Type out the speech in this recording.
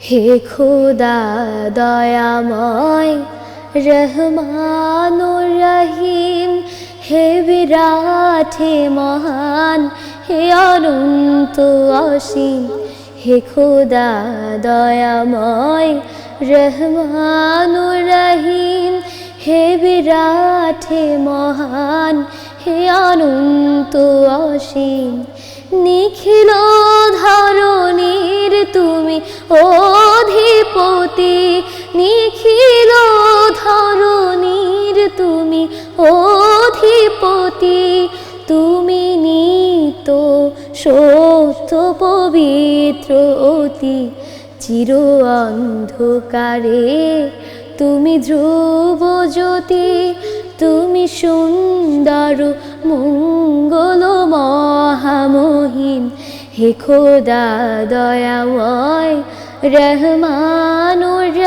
হে খোদা দয়াময়, রহমান রহিম, হে বিরাট, হে মহান, হে অনন্ত অসীম, হে খোদা দয়াময়, রহমান রহিম, হে বিরাট, হে মহান, হে অনন্ত অসীম, নিখিল তুমি অধিপতি নিখিল ধরণীর তুমি অধিপতি, তুমি নিত সত্য পবিত্র অতি চির অন্ধকারে। তুমি ধ্রুব জ্যোতি, তুমি সুন্দর মঙ্গল মহামহিম। হে খোদা দয়াময় रहमानुरही